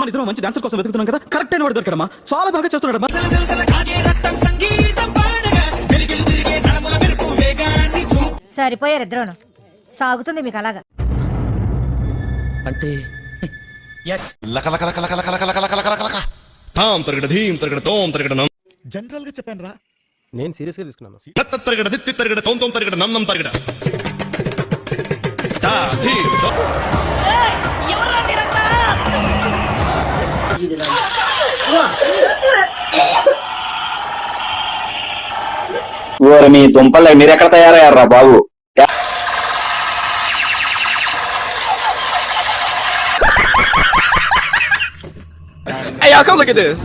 మన ఇద్దరం మంచి డాన్సర్ కోసం వెతుకుతున్నాం కదా. కరెక్ట్ అయిన వాడు దొరకడమ్మా. చాలా బాగా చేస్తున్నాడమ్మా. సరిపోయారు ఇద్దరును. సాగుతుంది మీకు అలాగా. అంటే తాం తరగడ ధీం తరగడ తోం తరగడ నం. జనరల్గా చెప్పాను రా నేను సీరియస్గా తీసుకున్నాను తరగడ దిత్తి తరగడ తోం తోం తరగడ నం నం తరగడ. తా ధీం. తో ఓరి మీ దుంపలు మీరెక్కడ తయారయ్యారా బాబు Hey, y'all, come look at this.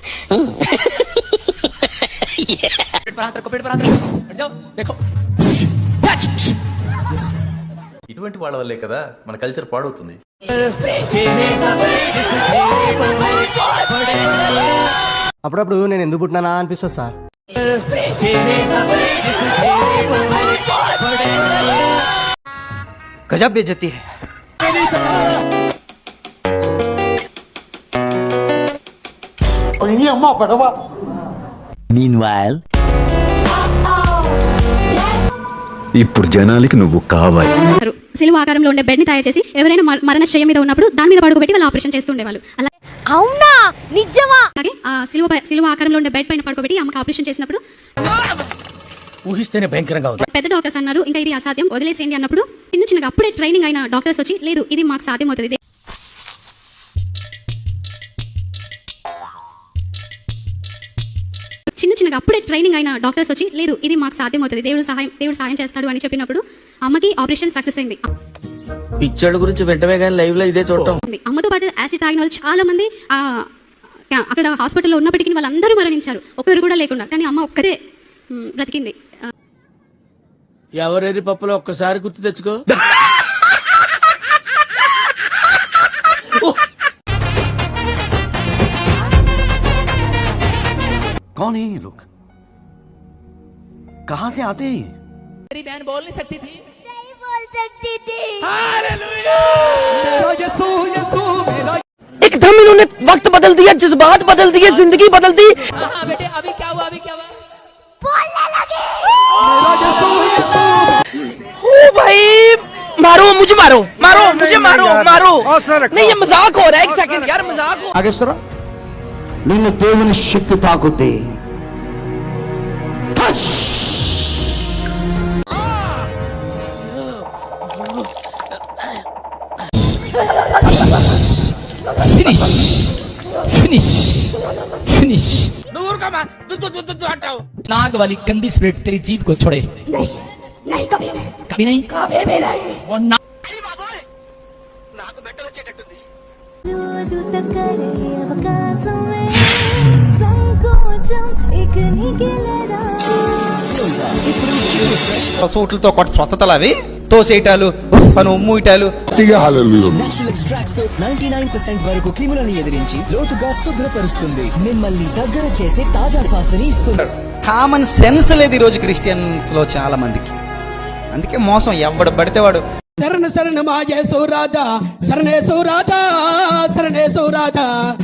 ఇటువంటి వాళ్ళ వల్లే కదా మన కల్చర్ పాడవుతుంది. అప్పుడప్పుడు నేను ఎందుకు పుట్టినానా అనిపిస్తుంది సార్. గజబ్ బేజती है ఇప్పుడు జనాలకి నువ్వు కావాలి. సిలువ ఆకారంలో ఉండే బెడ్ని తయారు చేసి ఎవరైనా మర- మరణ శయ్య మీద ఉన్నప్పుడు దాని మీద పడుకోబెట్టి వాళ్ళు ఆపరేషన్ చేస్తుండేవాళ్ళు. అలా- అవునా? నిజమా? అలాగే ఆ సిలువ సిలువ ఆకారంలో ఉండే బెడ్ పైన పడుకోబెట్టి అమ్మకి ఆపరేషన్ చేసినప్పుడు ఊహిస్తేనే భయంకరంగా ఉంది. పెద్ద డాక్టర్స్ అన్నారు ఇంకా ఇది అసాధ్యం వదిలేసేయండి అన్నప్పుడు చిన్న చిన్నగా అప్పుడే ట్రైనింగ్ అయిన డాక్టర్స్ వచ్చి లేదు ఇది మాకు సాధ్యం అవుతుంది చిన్నగా అప్పుడే ట్రైనింగ్ అయిన డాక్టర్స్ వచ్చి లేదు ఇది మాకు సాధ్యం అవుతుంది దేవుడు సహాయం దేవుడు సహాయం చేస్తాడు అని చెప్పినప్పుడు అమ్మకి ఆపరేషన్ సక్సెస్ అయింది. పిక్చర్ గురించి వెంటనే కానీ లైవ్లో ఇదే చూడటం. అమ్మతో పాటు యాసిడ్ తాగిన వాళ్ళు చాలా మంది అక్కడ హాస్పిటల్లో ఉన్నప్పటికీ వాళ్ళందరూ మరణించారు. ఒకరు కూడా లేకుండా. కానీ అమ్మ ఒక్కరే బ్రతికింది. ఎవరెరి పప్పులో ఒక్కసారి గుర్తు తెచ్చుకో. कौन है ये लोग? कहाँ से आते हैं मेरी बहन बोल नहीं सकती थी। नहीं बोल सकती थी। मेरा यसू, यसू, मेरा... एकदम इन्होंने वक्त बदल दिया जज्बात बदल दिए ज़िंदगी बदल दी। हाँ बेटे अभी क्या हुआ अभी क्या हुआ? बोलने लगी। ओ भाई मारो मुझे मारो मारो मुझे मारो मारो। नहीं ये मज़ाक हो रहा है एक सेकंड यार मज़ाक हो आगे सर నిన్ను దేవుని శక్తి తాకుద్ది నువ్వు ఊరుకోమా దుద్దు దుద్దు దుద్దు అంటావు नाग वाली गंदी स्पिरिट तेरी जीभ को छोड़े नहीं नहीं कभी नहीं कभी नहीं कभी भी नहीं वो ना సూట్లతో కొట్ట స్వస్థతలు అవి. తోసేయటాలు అని ఉమ్ముయిటాలు. వరకు క్రిములను ఎదిరించి లోతుగా శుభ్రపరుస్తుంది. మిమ్మల్ని దగ్గర చేసే తాజా శ్వాసని ఇస్తుంది. కామన్ సెన్స్ లేదు ఈ రోజు క్రిస్టియన్స్లో చాలా మందికి అందుకే మోసం ఎవడు పడితే వాడు. శరణ శరణ మాజేసు రాజా శరణేసు రాజా శరణేసు రాజా.